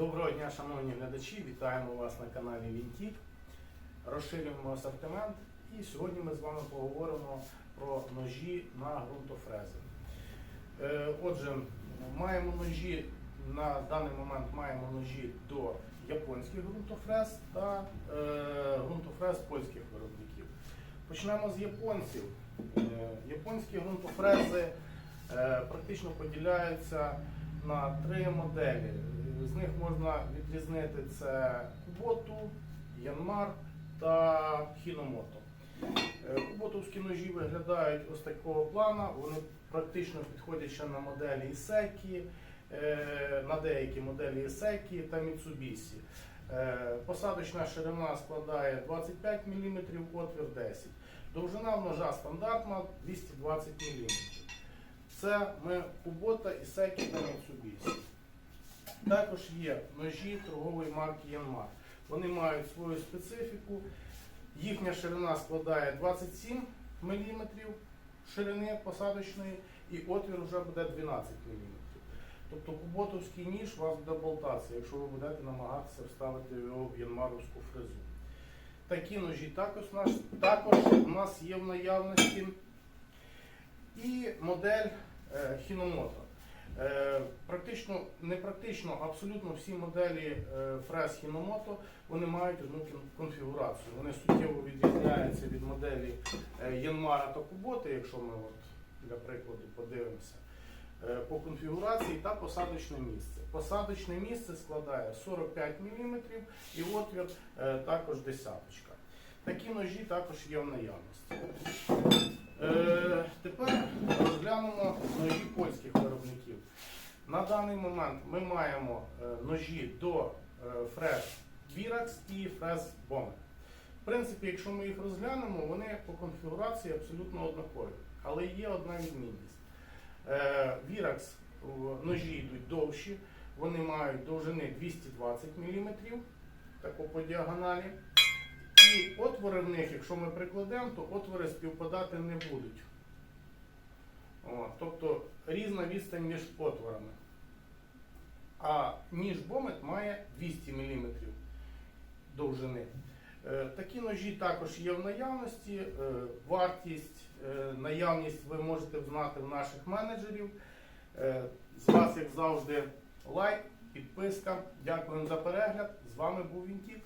Доброго дня, шановні глядачі! Вітаємо вас на каналі Вінтік. Розширюємо асортимент і сьогодні ми з вами поговоримо про ножі на ґрунтофрези. Е, Отже, маємо ножі на даний момент маємо ножі до японських ґрунтофрез та е, ґрунтофрез польських виробників. Почнемо з японців. Е, Японські ґрунтофрези практично поділяються на три моделі. З них можна відрізнити це Kubota, Yanmar та. Е, Куботовські ножі виглядають ось такого плана. Вони практично підходять ще на моделі Ісекі, е, на деякі моделі Ісекі та Mitsubishi. Е, Посадочна ширина складає 25 мм, отвір 10 Довжина ножа стандартна 220 мм. Це ми Kubota, Ісекі та Mitsubishi. Також є ножі торгової марки Yanmar. Вони мають свою специфіку. Їхня ширина складає 27 мм ширини посадочної і отвір вже буде 12 мм. Тобто куботовський ніж у вас буде болтатися, якщо ви будете намагатися вставити його в янмаровську фрезу. Такі ножі також у також у нас є в наявності. І модель е, Hinomoto. Е, Практично, не практично, абсолютно всі моделі е, фрез Hinomoto вони мають одну конфігурацію. Вони суттєво відрізняються від моделі Yanmar та Kubota, якщо ми от для прикладу подивимося. По конфігурації та посадочне місце. Посадочне місце складає 45 мм і отвір також десяточка. Такі ножі також є в наявності. Е, Тепер розглянемо ножі польських виробників. На даний момент ми маємо е, ножі до фрез Virax і фрез Bomet. В принципі, якщо ми їх розглянемо, вони по конфігурації абсолютно однакові. Але є одна відмінність. Е, ножі йдуть довші, вони мають довжини 220 мм, тако по діагоналі. І отвори в них, якщо ми прикладемо, то отвори співпадати не будуть. О, тобто різна відстань між отворами. А ніж бомет має 200 мм довжини. Е, Такі ножі також є в наявності. Е, Вартість, е, наявність ви можете знати в наших менеджерів. З вас, як завжди, лайк, підписка. Дякуємо за перегляд. З вами був Вінтік.